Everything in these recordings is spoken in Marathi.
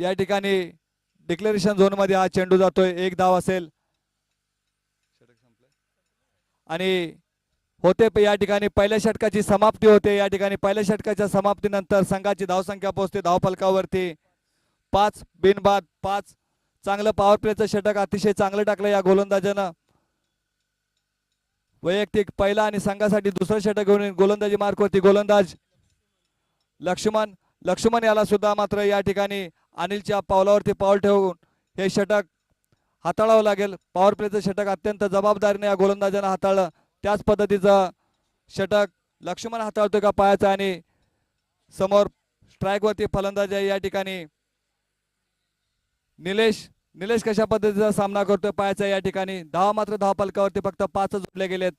या ठिकाणी डिक्लेरेशन झोनमध्ये हा चेंडू जातोय. एक धाव असेल. आणि होते प- या ठिकाणी पहिल्या षटकाची समाप्ती होते. या ठिकाणी पहिल्या षटकाच्या समाप्तीनंतर संघाची धावसंख्या पोहोचते. धावफलकावरती पाच बिनबाद पाच चांगलं पॉवर प्लेचं षटक अतिशय चांगलं टाकलं या गोलंदाजानं. वैयक्तिक पहिला आणि संघासाठी दुसरं षटक घेऊन गोलंदाजी मार्कवरती गोलंदाज. लक्ष्मण लक्ष्मण याला सुद्धा मात्र या ठिकाणी अनिलच्या पावलावरती पाऊल ठेवून हे षटक हाताळावं लागेल. पॉवर प्लेचं षटक अत्यंत जबाबदारीने या गोलंदाजानं हाताळलं. त्याच पद्धतीचं षटक लक्ष्मण हाताळतोय का पायाचं आणि समोर स्ट्राईकवरती फलंदाज या ठिकाणी. निलेश निलेश कशा पद्धतीचा सामना करतोय पायाचा या ठिकाणी. दहा मात्र दहा पलकावरती फक्त पाच जोडले गेलेत.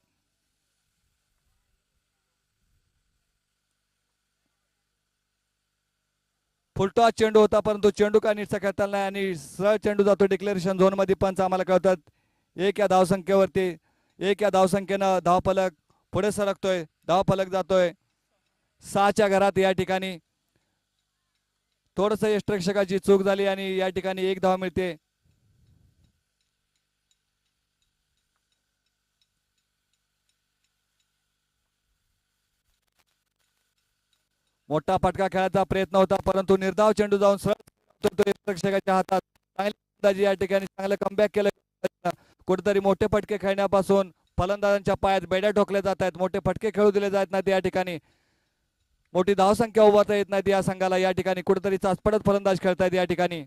फुलटॉस चेंडू होता परंतु चेंडू का नीटचा खेळता नाही आणि सरळ चेंडू जातो डिक्लेरेशन झोनमध्ये पंच आम्हाला कळतात. एक या धावसंख्येवरती एक या धावसंख्येनं धावफलक पुढे सरकतोय धावफलक जातोय. सहाच्या घरात या ठिकाणी. थोडस यष्टरक्षकाची चूक झाली आणि या ठिकाणी एक धाव मिळते. मोठा फटका खेळायचा प्रयत्न होता परंतु निर्धाव चेंडू जाऊन सरळ हातात. चांगली या ठिकाणी चांगलं कमबॅक केलं. कुठेतरी मोठे फटके खेळण्यापासून फलंदाजांच्या पायात बेड्या ठोकल्या जात आहेत. मोठे फटके खेळू दिले जात नाहीत या ठिकाणी. मोठी धावसंख्या उभारता येत नाही या संघाला. या ठिकाणी कुठेतरी चाचपडत फलंदाज खेळतायत या ठिकाणी.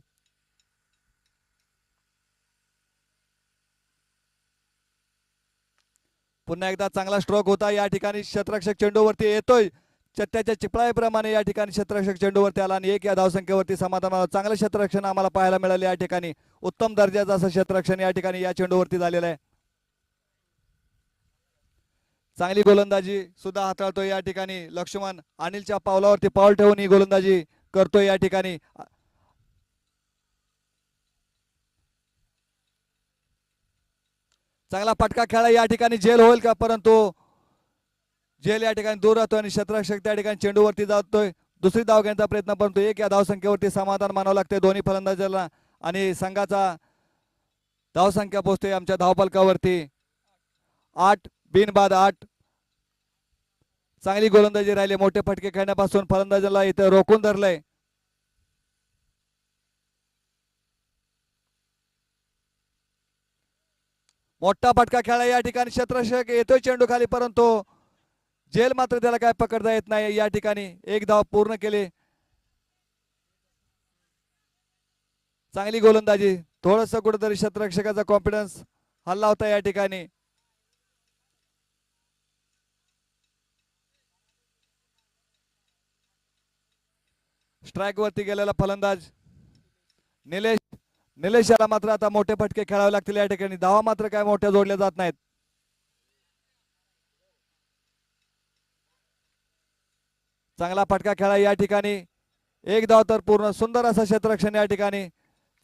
पुन्हा एकदा चांगला स्ट्रोक होता. या ठिकाणी क्षेत्ररक्षक चेंडूवरती येतोय. चत्त्याच्या चिपळाईप्रमाणे या ठिकाणी क्षेत्ररक्षक चेंडूवरती आला आणि एक या धावसंख्येवरती समाधान चांगलं क्षेत्ररक्षण आम्हाला पाहायला मिळालं. या ठिकाणी उत्तम दर्जाचं असं क्षेत्ररक्षण या ठिकाणी या चेंडूवरती झालेलं आहे. चांगली गोलंदाजी सुद्धा हाताळतोय या ठिकाणी लक्ष्मण. अनिलच्या पावलावरती पाऊल ठेवून ही गोलंदाजी करतोय या ठिकाणी. चांगला फटका खेळा या ठिकाणी जेल होईल का? परंतु जेल या ठिकाणी दूर राहतोय आणि क्षेत्ररक्षक त्या ठिकाणी चेंडूवरती जातोय. दुसरी धाव घेण्याचा प्रयत्न परंतु एक या धावसंख्येवरती समाधान मानावं लागते दोन्ही फलंदाजाला आणि संघाचा धावसंख्या पोचते आमच्या धावपलकावरती. आठ बिनबाद आठ. चांगली गोलंदाजी राहिली. मोठे फटके खेळण्यापासून फलंदाजाला इथं रोखून धरलंय. मोठा फटका खेळा या ठिकाणी क्षेत्ररक्षक येतोय चेंडू खाली परंतु जेल मात्र त्याला काय पकडता येत नाही. या ठिकाणी एक धाव पूर्ण केले. चांगली गोलंदाजी. थोडस कुठेतरी क्षेत्ररक्षकाचा कॉन्फिडन्स हल्ला होता या ठिकाणी. स्ट्राईक वरती गेलेला फलंदाज. निलेश निलेश याला मात्र आता मोठे फटके खेळावे लागतील या ठिकाणी. धावा मात्र काय मोठ्या जोडल्या जात नाहीत. चांगला फटका खेळा या ठिकाणी. एक धाव तर पूर्ण सुंदर असं क्षेत्ररक्षण या ठिकाणी.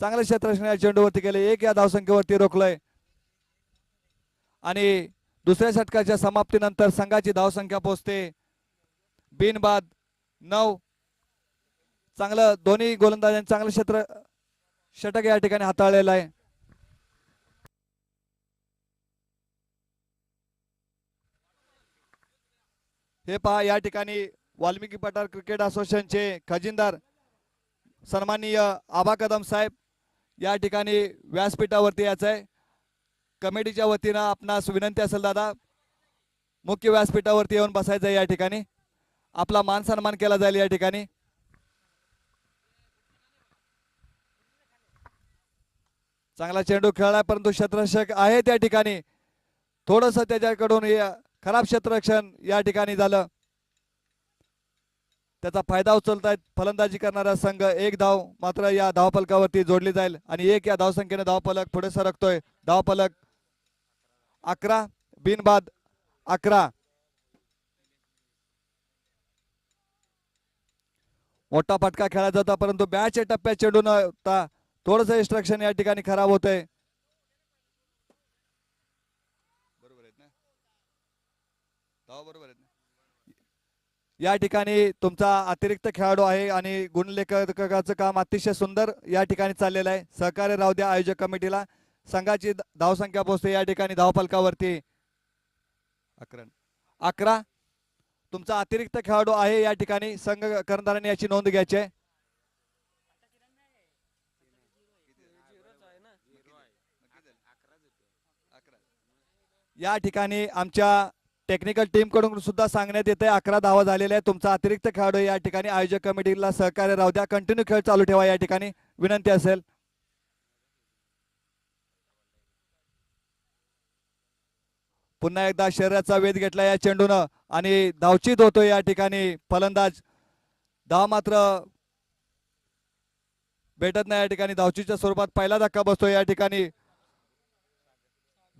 चांगलं क्षेत्ररक्षण या चेंडूवरती केले. एक या धावसंख्येवरती रोखलंय. आणि दुसऱ्या षटकाच्या समाप्तीनंतर संघाची धावसंख्या पोहोचते. बिनबाद नऊ. चांगलं दोन्ही गोलंदाजांनी चांगलं क्षेत्र षटक या ठिकाणी हाताळलेलं आहे. हे पहा या ठिकाणी वाल्मिकी पठार क्रिकेट असोसिएशनचे खजिनदार सन्माननीय आबा कदम साहेब या ठिकाणी व्यासपीठावरती यायचं आहे कमिटीच्या वतीनं आपणास विनंती असेल दादा मुख्य व्यासपीठावरती येऊन बसायचं आहे या ठिकाणी आपला मान सन्मान केला जाईल या ठिकाणी चांगला चेंडू खेळलाय परंतु क्षेत्ररक्षक आहे त्या ठिकाणी थोडस त्याच्याकडून खराब क्षेत्ररक्षण या ठिकाणी झालं त्याचा फायदा उचलतायत. फलंदाजी करणारा संघ एक धाव मात्र या धावफलकावरती जोडली जाईल आणि एक या धावसंख्येने धावफलक पुढे सरकतोय. धावफलक अकरा बिनबाद अकरा. मोठा फटका खेळला जाता परंतु बॅटच्या टप्प्यात चेंडू न होता थोडस इन्स्ट्रक्शन या ठिकाणी खराब होतंय. बरोबर आहेत ना? धाव बरोबर या ठिकाणी तुमचा अतिरिक्त खेळाडू आहे आणि गुणलेखकाचं काम अतिशय सुंदर या ठिकाणी चाललेलं आहे. सहकार्य राहू द्या आयोजक कमिटीला. संघाची धावसंख्या पोहोचते. या ठिकाणी धावफलकावरती अकरा अकरा. तुमचा अतिरिक्त खेळाडू आहे या ठिकाणी. संघ कर्णधाराने याची नोंद घ्यायची आहे. या ठिकाणी आमच्या टेक्निकल टीमकडून सुद्धा सांगण्यात येते अकरा धावा झालेल्या आहे तुमचा अतिरिक्त खेळाडू या ठिकाणी आयोजक कमिटीला सहकार्य राहू द्या. कंटिन्यू खेळ चालू ठेवा या ठिकाणी. विनंती असेल. पुन्हा एकदा शरीराचा वेध घेतला या चेंडूनं आणि धावचित होतो या ठिकाणी फलंदाज. धाव मात्र भेटत नाही या ठिकाणी. धावचीच्या स्वरूपात पहिला धक्का बसतो या ठिकाणी.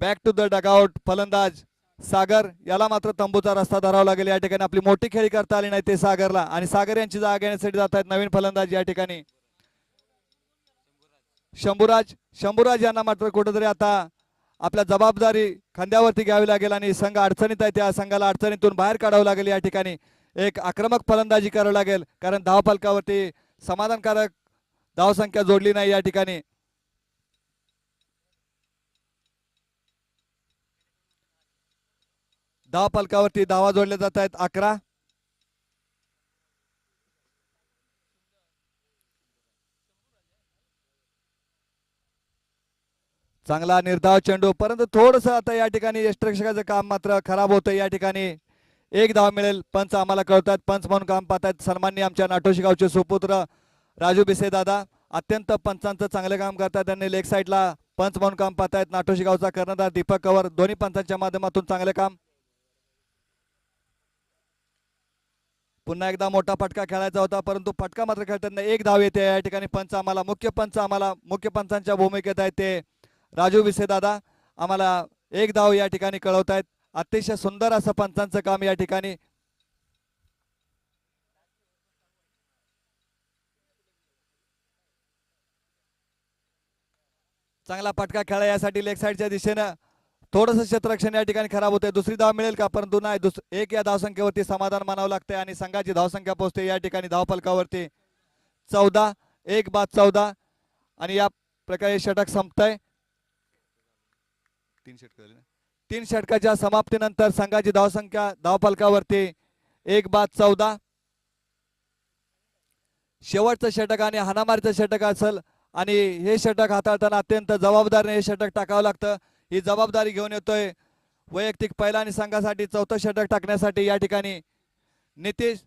बॅक टू द डगआउट फलंदाज. सागर याला मात्र तंबूचा रस्ता धरावा लागेल. या ठिकाणी आपली मोठी खेळी करता आली नाही ते सागरला. आणि सागर यांची जागा घेण्यासाठी जात आहेत नवीन फलंदाज या ठिकाणी. शंभूराज शंभूराज यांना मात्र कुठेतरी आता आपल्या जबाबदारी खांद्यावरती घ्यावी लागेल आणि संघ अडचणीत आहे. त्या संघाला अडचणीतून बाहेर काढावं लागेल. या ठिकाणी एक आक्रमक फलंदाजी करावी लागेल. कारण धावफलकावरती समाधानकारक धावसंख्या जोडली नाही या ठिकाणी. दहा फलकावरती धावा जोडल्या जात आहेत. अकरा. चांगला निर्धाव चेंडू. परंतु थोडस आता या ठिकाणी यष्टरक्षकाचं काम मात्र खराब होतं या ठिकाणी एक धाव मिळेल. पंच आम्हाला कळतात पंच म्हणून काम पाहतात सन्मान्य आमच्या नाटोशी गावचे सुपुत्र राजू बिसे दादा. अत्यंत पंचांचं चांगलं काम करतात त्यांनी लेग साईडला पंच म्हणून काम पाहतायत. नाटोशी गावचा कर्णधार दीपक कवर. दोन्ही पंचांच्या माध्यमातून चांगले काम पुन्हा एकदा मोठा फटका खेळायचा होता परंतु फटका मात्र खेळताना एक धाव येते. या ठिकाणी पंच आम्हाला मुख्य पंच आम्हाला मुख्य पंचांच्या भूमिकेत आहेत ते राजू विसे दादा. आम्हाला एक धाव या ठिकाणी कळवत आहेत अतिशय सुंदर असं पंचांचं काम या ठिकाणी. चांगला फटका खेळा यासाठी लेग साईडच्या दिशेनं. थोडंसं क्षेत्ररक्षण या ठिकाणी खराब होते दुसरी धाव मिळेल का? परंतु नाही. दुस एक या धावसंख्येवरती समाधान मानावं लागतंय आणि संघाची धावसंख्या पोहोचते. या ठिकाणी धावफलकावरती चौदा एक बाद चौदा आणि या प्रकारे षटक संपतंय. तीन षटक तीन षटकाच्या समाप्तीनंतर संघाची धावसंख्या धावफलकावरती एक बाद चौदा. शेवटचं षटक आणि हानामारीचं षटक असेल आणि हे षटक हाताळताना अत्यंत जबाबदारीने हे षटक टाकावं लागतं. ही जबाबदारी घेऊन येतोय. वैयक्तिक पहिला आणि संघासाठी चौथं षटक टाकण्यासाठी या ठिकाणी नितेश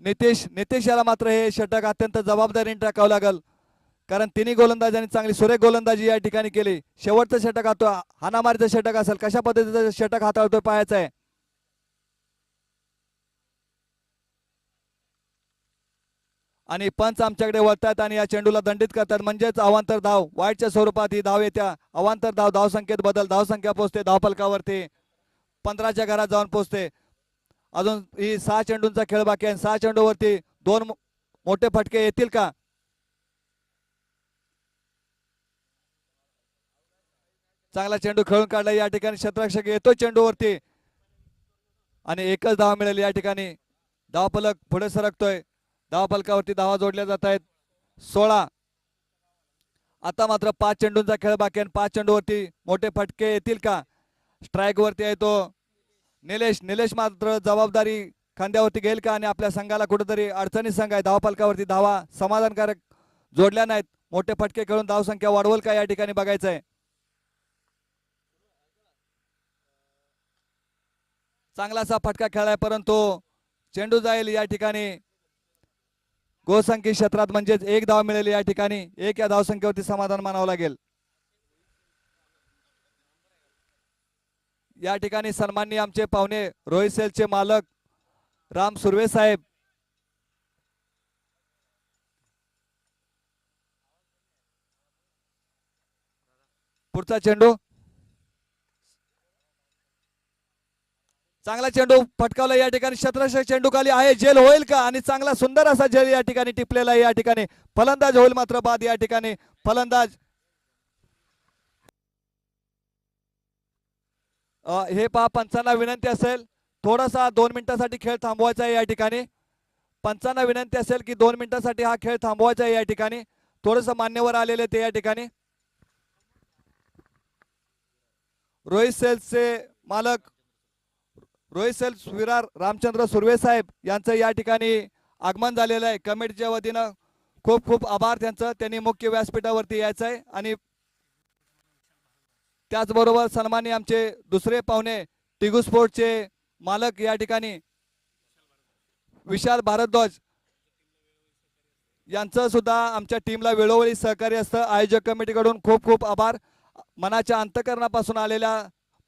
नितेश नितेश याला मात्र हे षटक अत्यंत जबाबदारीने टाकावं लागल. कारण तिन्ही गोलंदाजांनी चांगली सुरेख गोलंदाजी या ठिकाणी केली. शेवटचं षटक हातो हानामारीचं षटक असेल कशा पद्धतीचं षटक हाताळतोय पाहायचं आहे. आणि पंच आमच्याकडे वळतात आणि या चेंडूला दंडित करतात. म्हणजेच अवांतर धाव. वाईटच्या स्वरूपात ही धाव येत्या. अवांतर धाव धाव संख्येत बदल. धाव संख्या पोहोचते धावफलकावरती. पंधराच्या घरात जाऊन पोहोचते अजून ही सहा चेंडूंचा खेळ बाकी आहे. सहा चेंडूवरती दोन मोठे फटके येतील का? चांगला चेंडू खेळून काढला. या ठिकाणी क्षेत्ररक्षक येतो चेंडूवरती. आणि एकच धाव मिळेल या ठिकाणी. धावफलक पुढे सरकतोय. धावफलकावरती धावा जोडल्या जात आहेत. सोळा. आता मात्र पाच चेंडूंचा खेळ बाकी आहे. आणि पाच चेंडूवरती मोठे फटके येतील का? स्ट्राईक वरती आहे तो. निलेश निलेश मात्र जबाबदारी खांद्यावरती घेईल का? आणि आपल्या संघाला कुठेतरी अडचणी संघ आहे. धावफलकावरती धावा समाधानकारक जोडल्या नाहीत. मोठे फटके खेळून धाव संख्या वाढवल का या ठिकाणी बघायचं आहे? चांगलासा फटका खेळाय परंतु चेंडू जाईल या ठिकाणी. गोसंख्य क्षेत्रात म्हणजेच एक धाव मिळेल या ठिकाणी. एक या धावसंख्येवरती समाधान मानावं लागेल. या ठिकाणी सन्माननीय आमचे पाहुणे रोहित सेलचे मालक राम सुर्वे साहेब. पुढचा चेंडू. चांगला चेंडू फटकावला या ठिकाणी. शतरक्षक चेंडू खाली आहे. जेल होईल का? आणि चांगला सुंदर असा जेल या ठिकाणी टिपलेला आहे. या ठिकाणी फलंदाज होईल मात्र बाद या ठिकाणी. फलंदाज. हे पहा पंचांना विनंती असेल. थोडासा दोन मिनिटासाठी खेळ थांबवायचा आहे या ठिकाणी. पंचांना विनंती असेल की दोन मिनिटासाठी हा खेळ थांबवायचा आहे या ठिकाणी. थोडस मान्यवर आलेले ते या ठिकाणी. रोहित सेल्सचे मालक रोहित सेल्स विरार रामचंद्र सुर्वे साहेब यांचं या ठिकाणी आगमन झालेलं आहे. कमिटीच्या वतीनं खूप खूप आभार त्यांचं. त्यांनी मुख्य व्यासपीठावरती यायचं आहे आणि त्याचबरोबर सन्मानी आमचे दुसरे पाहुणे टिगू स्पोर्टचे मालक या ठिकाणी विशाल भारद्वाज यांचं सुद्धा आमच्या टीमला वेळोवेळी सहकार्य असतं. आयोजक कमिटीकडून खूप खूप आभार. मनाच्या अंतकरणापासून आलेल्या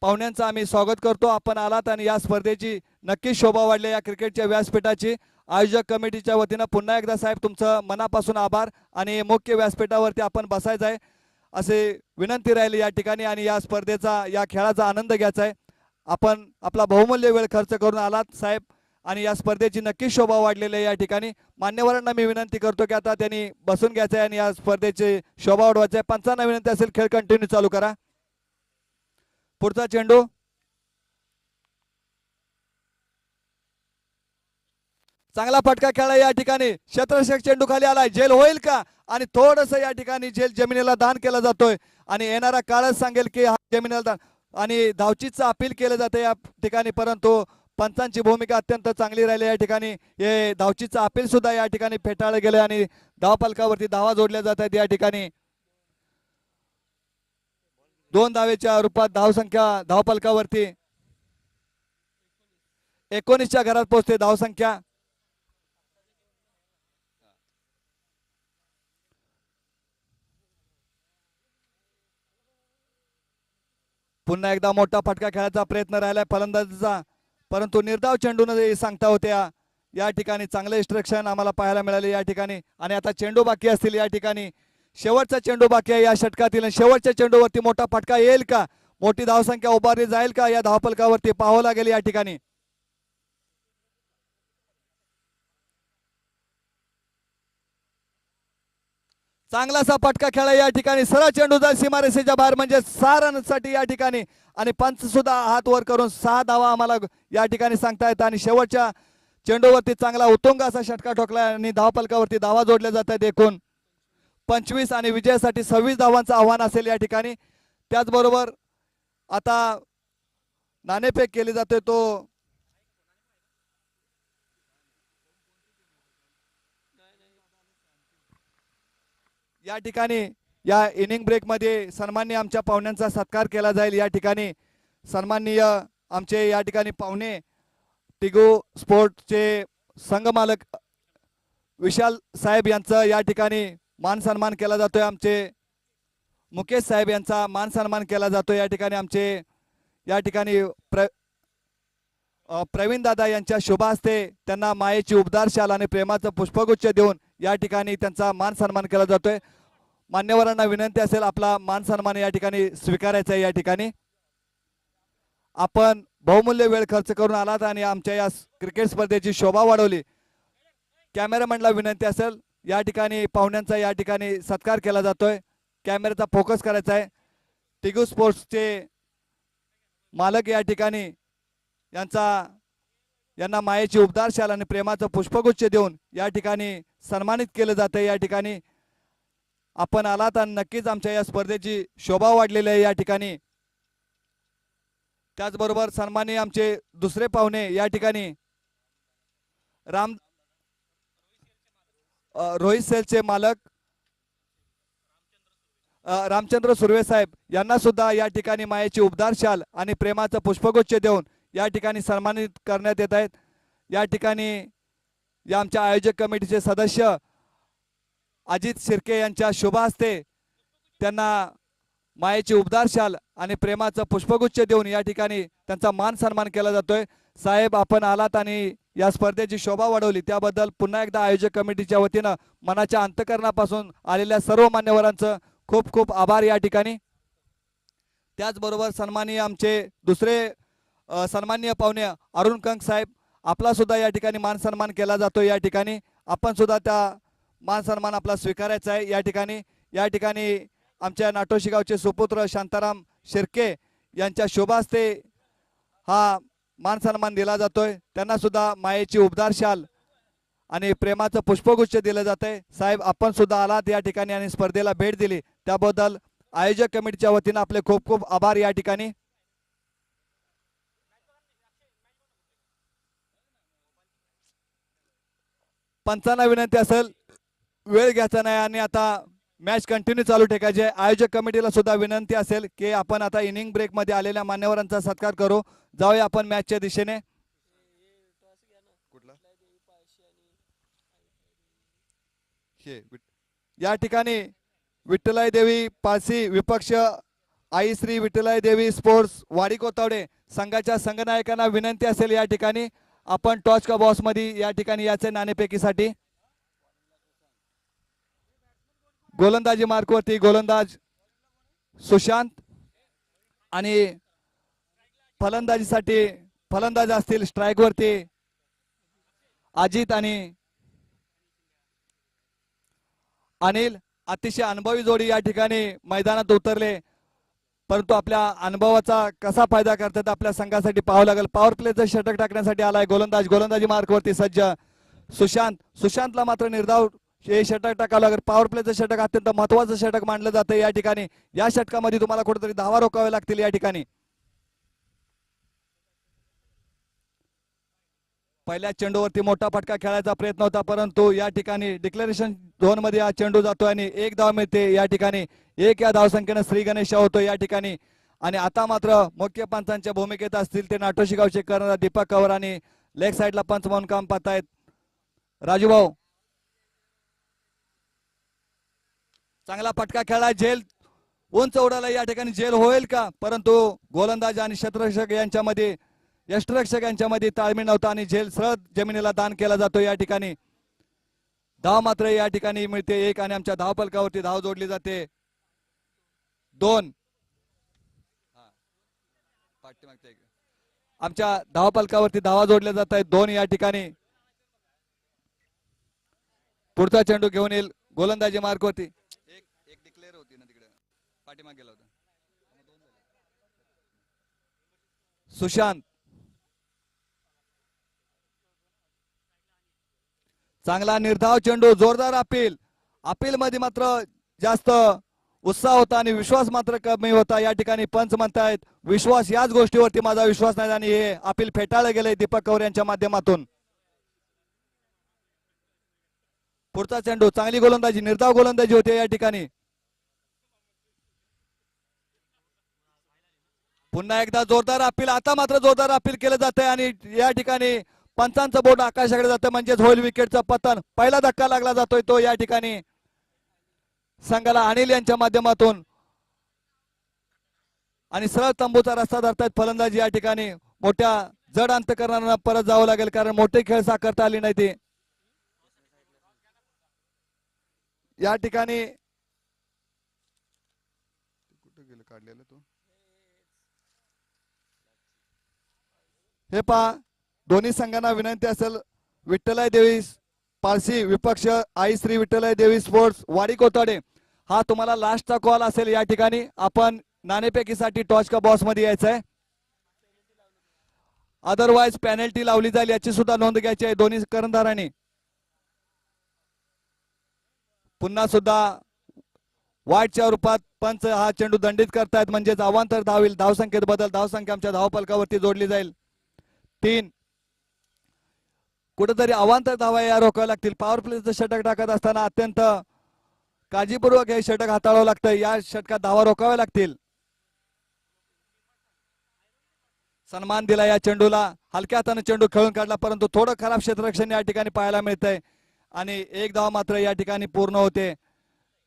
पाहुण्यांचं आम्ही स्वागत करतो. आपण आलात आणि या स्पर्धेची नक्कीच शोभा वाढली या क्रिकेटच्या व्यासपीठाची. आयोजक कमिटीच्या वतीनं पुन्हा एकदा साहेब तुमचं मनापासून आभार आणि मुख्य व्यासपीठावरती आपण बसायचं आहे. असे विनंती राहिली या ठिकाणी आणि या स्पर्धेचा या खेळाचा आनंद घ्यायचा आहे. आपण आपला बहुमूल्य वेळ खर्च करून आलात साहेब आणि या स्पर्धेची नक्कीच शोभा वाढलेली आहे या ठिकाणी. मान्यवरांना मी विनंती करतो की आता त्यांनी बसून घ्यायचं आहे आणि या स्पर्धेची शोभा वाढवायची आहे. पंचांना विनंती असेल खेळ कंटिन्यू चालू करा. पुढचा चेंडू. चांगला फटका खेळा या ठिकाणी. क्षेत्ररक्षक चेंडू खाली आलाय. जेल होईल का? आणि थोडस या ठिकाणी जेल जमिनीला दान केला जातोय. आणि येणारा काळच सांगेल की हा जमिनीला दान आणि धावचीचं अपील केलं जातं या ठिकाणी परंतु पंचांची भूमिका अत्यंत चांगली राहिली या ठिकाणी. हे धावचीचं अपील सुद्धा या ठिकाणी फेटाळलं गेलं आणि धावपालकावरती धावा जोडल्या जात आहेत या ठिकाणी. दोन धावेच्या रूपात धावसंख्या धावपालकावरती. एकोणीसच्या घरात पोहोचते धावसंख्या पुन्हा एकदा मोठा फटका खेळायचा प्रयत्न राहिलाय फलंदाजीचा. परंतु निर्धाव चेंडून सांगता होत्या या ठिकाणी चांगले इन्स्ट्रक्शन आम्हाला पाहायला मिळाले या ठिकाणी. आणि आता चेंडू बाकी असतील या ठिकाणी. शेवटचा चेंडू बाकी आहे या षटकातील. शेवटच्या चेंडूवरती मोठा फटका येईल का? मोठी धावसंख्या उभारली जाईल का? या धावफलकावरती पाहावं लागेल या ठिकाणी. चांगलासा फटका खेळा या ठिकाणी. सरळ चेंडू जाईल सीमारेषेच्या बाहेर म्हणजे सहा रनसाठी या ठिकाणी. आणि पंच सुद्धा हात वर करून सहा धावा आम्हाला या ठिकाणी सांगता येतात. आणि शेवटच्या चेंडूवरती चांगला उतुंग असा षटका ठोकला आणि धावपलकावरती धावा जोडल्या जातात एकूण. पंचवीस आणि विजयासाठी सव्वीस धावांचं आव्हान असेल या ठिकाणी. त्याचबरोबर आता नाणेफेक केली जाते तो. या ठिकाणी या इनिंग ब्रेकमध्ये सन्माननीय आमच्या पाहुण्यांचा सत्कार केला जाईल या ठिकाणी. सन्माननीय आमचे या ठिकाणी पाहुणे टिगो स्पोर्टचे संघमालक विशाल साहेब यांचं या ठिकाणी मान सन्मान केला जातोय आमचे. मुकेश साहेब यांचा मान सन्मान केला जातोय या ठिकाणी आमचे. या ठिकाणी प्र प्रवीण दादा यांच्या शुभ हस्ते त्यांना मायेची उबदार शाल आणि प्रेमाचं पुष्पगुच्छ देऊन या ठिकाणी त्यांचा मान सन्मान केला जातोय. मान्यवरांना विनंती असेल आपला मान सन्मान या ठिकाणी स्वीकारायचा आहे या ठिकाणी. आपण बहुमूल्य वेळ खर्च करून आलात आणि आमच्या या क्रिकेट स्पर्धेची शोभा वाढवली. कॅमेरामॅनला विनंती असेल या ठिकाणी पाहुण्यांचा या ठिकाणी सत्कार केला जातोय. कॅमेऱ्याचा फोकस करायचा आहे. टिगू स्पोर्ट्सचे मालक या ठिकाणी यांचा यांना मायेची उबदार शाल आणि प्रेमाचं पुष्पगुच्छ देऊन या ठिकाणी सन्मानित केलं जातं या ठिकाणी आपण आलात आणि नक्कीच आमच्या या स्पर्धेची शोभा वाढलेली आहे या ठिकाणी. त्याचबरोबर सन्मानी आमचे दुसरे पाहुणे या ठिकाणी राम रोहित सेलचे मालक रामचंद्र सुर्वे साहेब यांना सुद्धा या ठिकाणी मायेची उबदार शाल आणि प्रेमाचं पुष्पगुच्छ देऊन या ठिकाणी सन्मानित करण्यात येत आहेत. या ठिकाणी या आमच्या आयोजक कमिटीचे सदस्य अजित शिर्के यांच्या शुभ हस्ते त्यांना मायेची उबदार शाल आणि प्रेमाचं पुष्पगुच्छ देऊन या ठिकाणी त्यांचा मान सन्मान केला जातोय. साहेब आपण आलात आणि या स्पर्धेची शोभा वाढवली. त्याबद्दल पुन्हा एकदा आयोजक कमिटीच्या वतीनं मनाच्या अंतकरणापासून आलेल्या सर्व मान्यवरांचं खूप खूप आभार या ठिकाणी. त्याचबरोबर सन्माननीय आमचे दुसरे सन्माननीय पाहुणे अरुण कंक साहेब आपला सुद्धा या ठिकाणी मान सन्मान केला जातो या ठिकाणी. आपण सुद्धा त्या मान सन्मान आपला स्वीकारायचा आहे या ठिकाणी. या ठिकाणी आमच्या नाटोशी गावचे सुपुत्र शांताराम शिर्के यांच्या शोभास्ते हा मान सन्मान दिला जातोय. त्यांना सुद्धा मायेची उबदार शाल आणि प्रेमाचं पुष्पगुच्छ दिलं जातंय. साहेब आपण सुद्धा आलात या ठिकाणी आणि स्पर्धेला भेट दिली. त्याबद्दल आयोजक कमिटीच्या वतीनं आपले खूप खूप आभार या ठिकाणी. पंचांना विनंती असेल वेळ घ्यायचा नाही आणि आता मॅच कंटिन्यू चालू ठेवायची आहे आयोजक कमिटीला सुद्धा विनंती असेल की आपण आता इनिंग ब्रेकमध्ये आलेल्या मान्यवरांचा सत्कार करू. जाऊया आपण मॅचच्या दिशेने. या ठिकाणी विठ्ठलाई देवी पारसी विपक्ष आई श्री विठ्ठलाई देवी स्पोर्ट्स वाडी कोतावडे संघाच्या संघनायकांना विनंती असेल या ठिकाणी. आपण टॉच का बॉसमध्ये या ठिकाणी याचे नाणेफेकीसाठी. गोलंदाजी मार्कवरती गोलंदाज सुशांत आणि फलंदाजीसाठी फलंदाज असतील स्ट्राईकवरती अजित आणि अनिल. अतिशय अनुभवी जोडी या ठिकाणी मैदानात उतरले. परंतु आपल्या अनुभवाचा कसा फायदा करतात आपल्या संघासाठी पाहावं लागेल. पॉवर प्लेचं षटक टाकण्यासाठी आलाय गोलंदाज. गोलंदाजी मार्कवरती सज्ज सुशांत. सुशांतला मात्र निर्धाव हे षटक टाकावं लागेल. पॉवर प्लेचं षटक अत्यंत महत्वाचं षटक मानलं जातं या ठिकाणी. या षटकामध्ये तुम्हाला कुठेतरी धावा रोखावे लागतील या ठिकाणी. पहिल्या चेंडूवरती मोठा फटका खेळायचा प्रयत्न होता परंतु या ठिकाणी डिक्लेरेशन झोनमध्ये हा चेंडू जातो आणि एक धाव मिळते या ठिकाणी. एक या धावसंख्येनं श्री गणेश होतो या ठिकाणी. आणि आता मात्र मुख्य पंचांच्या भूमिकेत असतील ते नाटोशी गावचे करणारा दीपक कवर आणि लेग साईडला पंच म्हणून काम पाहतायत. राजूभाऊ चांगला फटका खेळला झेल उंच उडाला या ठिकाणी झेल होईल का? परंतु गोलंदाज आणि शत्ररक्षक यांच्यामध्ये यष्टरक्षक यांच्यामध्ये ताळमेळ नव्हता आणि झेल सरळ जमिनीला दान केला जातो या ठिकाणी. धाव मात्र या ठिकाणी मिळते. एक आणि आमच्या धावपलकावरती धाव जोडली जाते. दोन. हा. धाव इकडे. आमच्या धावा जोडल्या जात आहेत. दोन या ठिकाणी. पुढचा चेंडू घेऊन येईल गोलंदाजी मार्कवरती एक एक डिक्लेअर होती ना तिकडे पाठीमागे गेला होता. सुशांत. चांगला निर्धाव चेंडू जोरदार अपील. अपील मध्ये मात्र जास्त उत्साह होता आणि विश्वास मात्र कमी होता. या ठिकाणी पंच म्हणतायत विश्वास याच गोष्टीवरती माझा विश्वास नाही. आणि हे अपील फेटाळलं गेलंय दीपक कौर यांच्या माध्यमातून. पुढचा चेंडू चांगली गोलंदाजी निर्धाव गोलंदाजी होती या ठिकाणी. पुन्हा एकदा जोरदार अपील आता मात्र जोरदार अपील केलं जात आहे आणि या ठिकाणी पंचांचं बोट आकाशाकडे जातं म्हणजेच होईल विकेटचं पतन. पहिला धक्का लागला जातोय तो या ठिकाणी. संघाला अनिल यांच्या माध्यमातून. आणि सरळ तंबूचा रस्ता धरतायत फलंदाजी या ठिकाणी. मोठ्या जड अंतकरणांना परत जावं लागेल कारण मोठे खेळ साकारता आले नाही ते. या ठिकाणी कुठे गेलं? काढलेलं तो हे पहा दोन्ही संघांना विनंती असेल. विठ्ठलाय देवी पारसी विपक्ष आई श्री विठ्ठलाय देवी स्पोर्ट्स वाडी कोताडे हा तुम्हाला लास्टचा कॉल असेल या ठिकाणी. आपण नाणेपेकीसाठी टॉच का बॉसमध्ये यायचं आहे अदरवाईज पॅनल्टी लावली जाईल याची सुद्धा नोंद घ्यायची आहे दोन्ही कर्णधारांनी. पुन्हा सुद्धा वाईटच्या रूपात पंच हा चेंडू दंडित करतायत म्हणजेच अवांतर धावील धावसंख्येत बदल धावसंख्या आमच्या धावपलकावरती जोडली जाईल. तीन. कुठेतरी अवांतर धावा या रोखाव्या लागतील. पॉवर प्लेचं षटक टाकत असताना अत्यंत काळजीपूर्वक हे षटक हाताळावं लागतं या षटकात धावा रोखाव्या लागतील. सन्मान दिला या चेंडूला. हलक्या हाताने चेंडू खेळून काढला परंतु थोडं खराब क्षेत्ररक्षण या ठिकाणी पाहायला मिळतंय. आणि एक धाव मात्र या ठिकाणी पूर्ण होते.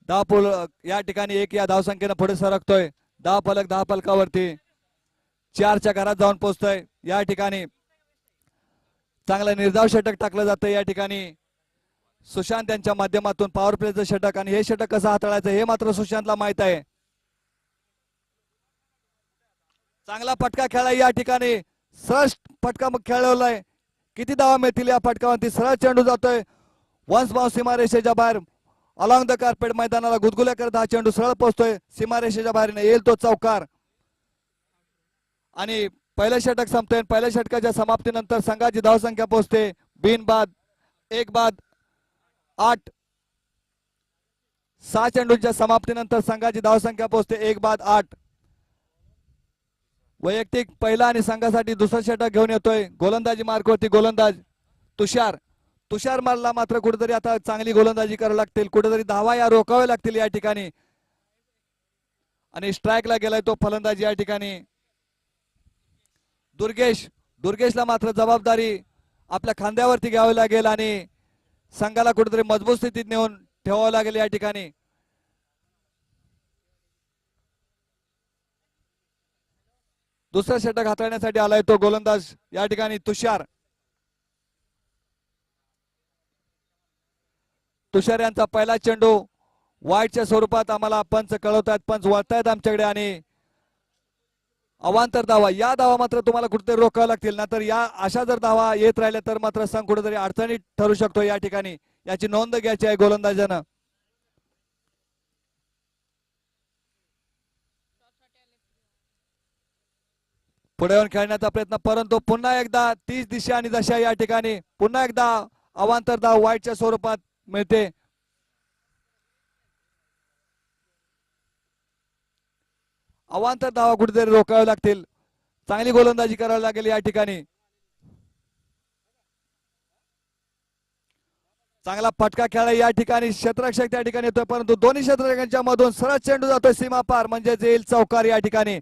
दहा पुल या ठिकाणी एक या धावसंख्येनं पुढे सरकतोय. दहा फलक दहा फलकावरती. चारच्या घरात जाऊन पोहोचतोय या ठिकाणी चांगलं निर्धाव षटक टाकलं जातं या ठिकाणी. सुशांत यांच्या माध्यमातून पॉवर प्लेचं षटक आणि हे षटक कसं हाताळायचं हे मात्र सुशांतला माहीत आहे. चांगला फटका खेळा या ठिकाणी. सरळ फटका मग खेळवलाय. किती धावा मिळतील या फटकावरती? सरळ चेंडू जातोय. वन्स बाव सीमारेषेच्या बाहेर. अलॉंग द कार्पेट मैदानाला गुदगुल्या करत हा चेंडू सरळ पोहोचतोय. सीमारेषेच्या बाहेरने येईल तो चौकार. आणि पहिलं षटक संपतोय पहिल्या षटकाच्या समाप्तीनंतर संघाची धावसंख्या पोहोचते बिन बाद एक बाद आठ। सहा चेंडूंच्या समाप्तीनंतर संघाची धावसंख्या पोहोचते एक बाद आठ। वैयक्तिक पहिला आणि संघासाठी दुसरा षटक घेऊन येतोय। गोलंदाजी मार्कवरती गोलंदाज तुषार। तुषार मारला मात्र कुठेतरी आता चांगली गोलंदाजी करावी लागतील. कुठेतरी धावा या रोखाव्या लागतील या ठिकाणी. आणि स्ट्राईकला गेलाय तो फलंदाजी या ठिकाणी. दुर्गेश दुर्गेशला मात्र जबाबदारी आपल्या खांद्यावरती घ्यावी लागेल आणि संघाला कुठेतरी मजबूत स्थितीत नेऊन ठेवावं लागेल या ठिकाणी. दुसरा षटक हाताळण्यासाठी आलाय तो गोलंदाज या ठिकाणी तुषार. तुषार यांचा पहिला चेंडू वाईटच्या स्वरूपात आम्हाला पंच कळवतायत पंच वळतायत आमच्याकडे आणि अवांतर धावा या धावा मात्र तुम्हाला कुठेतरी रोखाव्या लागतील. नाहीतर या अशा जर धावा येत राहिल्या तर मात्र संघ कुठेतरी अडचणीत ठरू शकतो या ठिकाणी. याची नोंद घ्यायची आहे गोलंदाजानं. पुढे येऊन खेळण्याचा प्रयत्न परंतु पुन्हा एकदा तीच दिशा आणि दशा या ठिकाणी. पुन्हा एकदा अवांतर धाव वाईटच्या स्वरूपात मिळते. अवांतर धावा कुठेतरी रोखावे लागतील. चांगली गोलंदाजी करावी लागेल या ठिकाणी. चांगला फटका खेळा या ठिकाणी क्षेत्ररक्षक त्या ठिकाणी येतोय परंतु दोन्ही क्षेत्ररक्षकांच्या मधून सरळ चेंडू जातोय सीमा पार म्हणजेच येईल चौकार या ठिकाणी.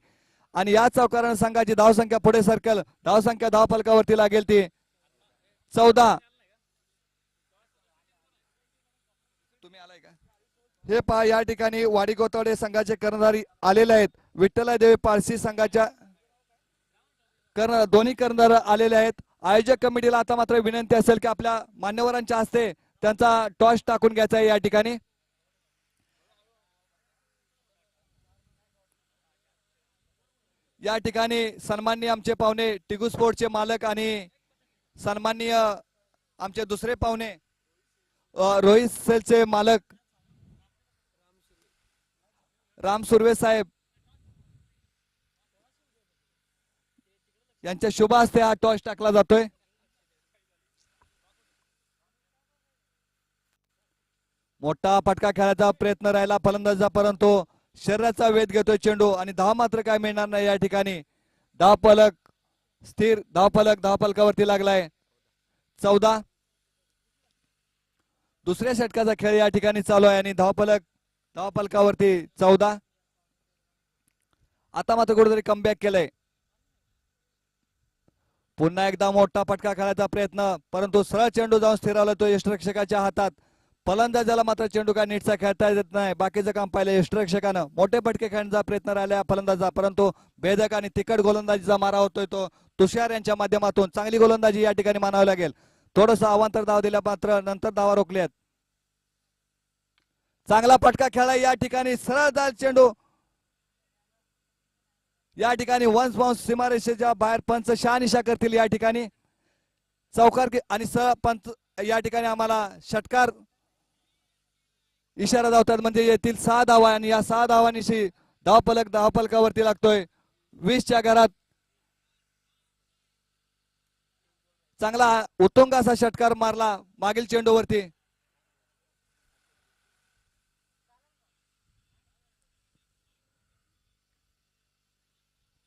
आणि या चौकारानं संघाची धावसंख्या पुढे सरकल. धावसंख्या धाव फलकावरती लागेल ती. चौदा तुम्ही आलाय का हे पहा या ठिकाणी वाडी गोतावडे संघाचे कर्णधारी आलेले आहेत. विठ्ठला देवी पारसी संघाच्या कर्ण दोन्ही कर्णधार आलेले आहेत. आयोजक कमिटीला आता मात्र विनंती असेल की आपल्या मान्यवरांच्या हस्ते त्यांचा टॉस टाकून घ्यायचा आहे या ठिकाणी. या ठिकाणी सन्माननीय आमचे पाहुणे टिगू स्पोर्टचे मालक आणि सन्माननीय आमचे दुसरे पाहुणे रोहित सेलचे मालक राम सुर्वे साहेब. यांच्या शुभ हस्ते हा टॉस टाकला जातोय. मोठा फटका खेळायचा प्रयत्न राहिला फलंदाजा परंतु शरीराचा वेध घेतोय चेंडू आणि धाव मात्र काय मिळणार नाही या ठिकाणी. दहा फलक स्थिर दहा फलक दहा फलकावरती लागलाय. चौदा. दुसऱ्या षटकाचा खेळ या ठिकाणी चालू आहे आणि धाव फलक धाव चौदा. आता मात्र कुठेतरी कमबॅक केलंय. पुन्हा एकदा मोठा फटका खेळायचा प्रयत्न परंतु सरळ चेंडू जाऊन स्थिरावला तो यष्टरक्षकाच्या हातात. फलंदाजाला मात्र चेंडू काय नीटचा खेळता येत नाही. बाकीचं काम पाहिलं यष्टरक्षकानं. मोठे फटके खेळण्याचा प्रयत्न राहिला फलंदाजा परंतु भेदक आणि तिकट गोलंदाजीचा मारा होतोय तो. तुषार यांच्या माध्यमातून चांगली गोलंदाजी या ठिकाणी मानावी लागेल. थोडस अवांतर धाव दिल्या मात्र नंतर धावा रोखल्यात. चांगला फटका खेळा या ठिकाणी सरळ चेंडू. या ठिकाणी वन्स बाउन्स सीमारेषेच्या बाहेर पंच शहानिशा करतील या ठिकाणी. चौकार आणि सह पंच या ठिकाणी आम्हाला षटकार इशारा धावतात. म्हणजे येथील सहा धावा आणि या सहा धावांशी धावपलक धावपलकावरती लागतोय. वीसच्या घरात चांगला उत्तुंग असा षटकार मारला मागील चेंडूवरती.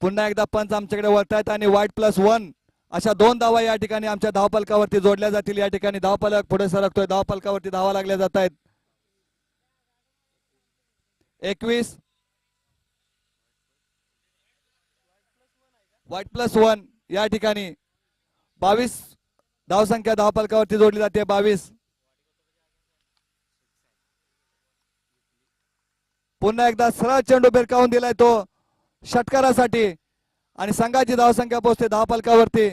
पुन्हा एकदा पंच आमच्याकडे वळतायत आणि वाईट प्लस वन अशा दोन धावा या ठिकाणी आमच्या धावपलकावरती जोडल्या जातील. या ठिकाणी धावपलक पुढे सरकतोय. धावपलकावरती धावा लागल्या जात आहेत एकवीस. वाईट प्लस वन या ठिकाणी. बावीस. धावसंख्या धावपलकावरती जोडली जाते. बावीस. पुन्हा एकदा सरळ चेंडू भिरकावून दिलाय तो. षटकारासाठी आणि संघाची धावसंख्या पोहोचते धावपलकावरती